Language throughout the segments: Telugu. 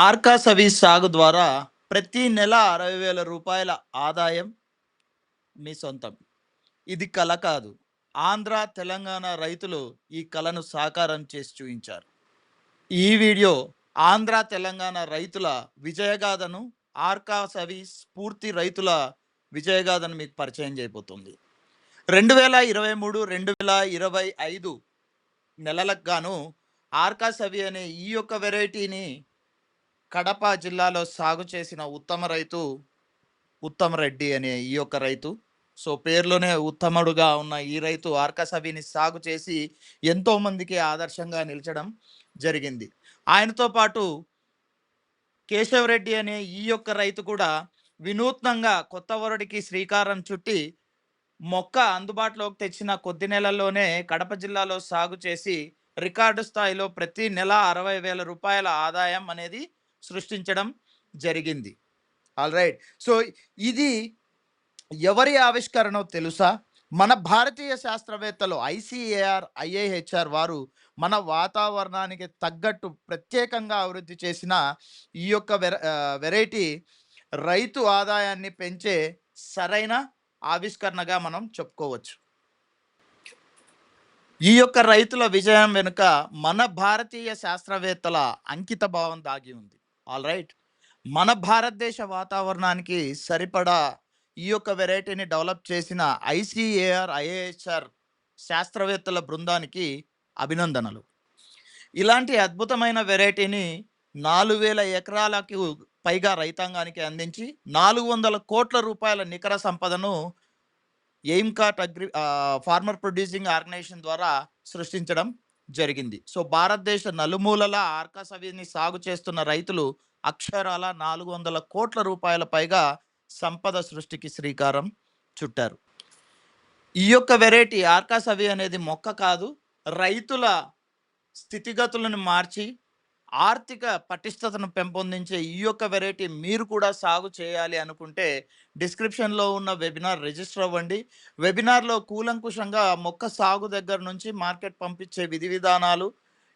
ఆర్కా సర్వీస్ సాగు ద్వారా ప్రతి నెల అరవై వేల రూపాయల ఆదాయం మీ సొంతం. ఇది కళ కాదు. ఆంధ్ర తెలంగాణ రైతులు ఈ కళను సాకారం చేసి చూపించారు ఈ వీడియో ఆంధ్ర తెలంగాణ రైతుల విజయగాథను ఆర్కా సర్వీస్ పూర్తి రైతుల విజయగాథను మీకు పరిచయం చేయబోతుంది. రెండు వేల ఇరవై మూడు రెండు వేల ఇరవై ఐదు నెలలకు గాను ఆర్కా సవి అనే ఈ యొక్క వెరైటీని కడప జిల్లాలో సాగు చేసిన ఉత్తమ రైతు ఉత్తమ రెడ్డి అనే ఈ యొక్క రైతు. సో పేరులోనే ఉత్తముడుగా ఉన్న ఈ రైతు ఆర్కసవిని సాగు చేసి ఎంతో మందికి ఆదర్శంగా నిలిచడం జరిగింది. ఆయనతో పాటు కేశవరెడ్డి అనే ఈ యొక్క రైతు కూడా వినూత్నంగా కొత్త వరడికి శ్రీకారం చుట్టి మొక్క అందుబాటులోకి తెచ్చిన కొద్ది నెలల్లోనే కడప జిల్లాలో సాగు చేసి రికార్డు స్థాయిలో ప్రతి నెల అరవై వేల రూపాయల ఆదాయం అనేది సృష్టించడం జరిగింది. ఆల్ రైట్ సో ఇది ఎవరి ఆవిష్కరణ తెలుసా? మన భారతీయ శాస్త్రవేత్తలు ఐసిఏఆర్ ఐఏహెచ్ఆర్ వారు మన వాతావరణానికి తగ్గట్టు ప్రత్యేకంగా అభివృద్ధి చేసిన ఈ యొక్క వెరైటీ రైతు ఆదాయాన్ని పెంచే సరైన ఆవిష్కరణగా మనం చెప్పుకోవచ్చు. ఈ యొక్క రైతుల విజయం వెనుక మన భారతీయ శాస్త్రవేత్తల అంకిత భావం దాగి ఉంది. ఆల్ రైట్ మన భారతదేశ వాతావరణానికి సరిపడా ఈ యొక్క వెరైటీని డెవలప్ చేసిన ఐసిఏఆర్ ఐఏహెచ్ఆర్ శాస్త్రవేత్తల బృందానికి అభినందనలు. ఇలాంటి అద్భుతమైన వెరైటీని నాలుగు వేల ఎకరాలకు పైగా రైతాంగానికి అందించి నాలుగు వందల కోట్ల రూపాయల నికర సంపదను ఎయిమ్కాట్ అగ్రి ఫార్మర్ ప్రొడ్యూసింగ్ ఆర్గనైజేషన్ ద్వారా సృష్టించడం జరిగింది. సో భారతదేశ నలుమూలల ఆర్కాసవిని సాగు చేస్తున్న రైతులు అక్షరాల నాలుగు వందల కోట్ల రూపాయల పైగా సంపద సృష్టికి శ్రీకారం చుట్టారు. ఈ యొక్క వెరైటీ ఆర్కాసవి అనేది మొక్క కాదు రైతుల స్థితిగతులను మార్చి ఆర్థిక పటిష్టతను పెంపొందించే ఈ యొక్క వెరైటీ మీరు కూడా సాగు చేయాలి అనుకుంటే డిస్క్రిప్షన్లో ఉన్న వెబినార్ రిజిస్టర్ అవ్వండి. వెబినార్లో కూలంకుషంగా మొక్క సాగు దగ్గర నుంచి మార్కెట్ పంపించే విధి విధానాలు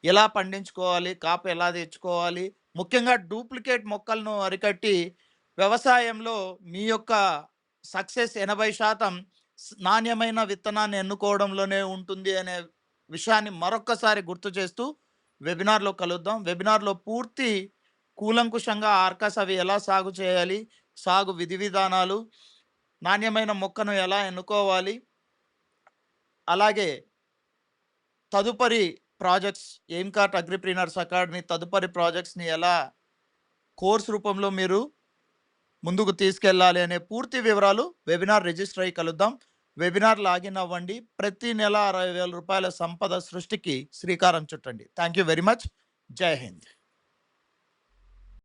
ఎలా పండించుకోవాలి కాపు ఎలా తెచ్చుకోవాలి ముఖ్యంగా డూప్లికేట్ మొక్కలను అరికట్టి వ్యవసాయంలో మీ యొక్క సక్సెస్ ఎనభై శాతం నాణ్యమైన విత్తనాన్ని ఎన్నుకోవడంలోనే ఉంటుంది అనే విషయాన్ని మరొక్కసారి గుర్తు చేస్తూ వెబినార్లో కలుద్దాం. వెబినార్లో పూర్తి కూలంకుషంగా ఆర్కాస్ అవి ఎలా సాగు చేయాలి సాగు విధి విధానాలు నాణ్యమైన మొక్కను ఎలా ఎన్నుకోవాలి అలాగే తదుపరి ప్రాజెక్ట్స్ ఎయిమ్కాట్ అగ్రిప్రీనర్స్ అకాడమీ తదుపరి ప్రాజెక్ట్స్ని ఎలా కోర్స్ రూపంలో మీరు ముందుకు తీసుకెళ్ళాలి అనే పూర్తి వివరాలు వెబినార్ రిజిస్టర్ అయ్యి కలుద్దాం. వెబినార్ లాగిన్ అవ్వండి. ప్రతి నెల అరవై వేల రూపాయల సంపద సృష్టికి శ్రీకారం చుట్టండి. Thank you very much. జై హింద్.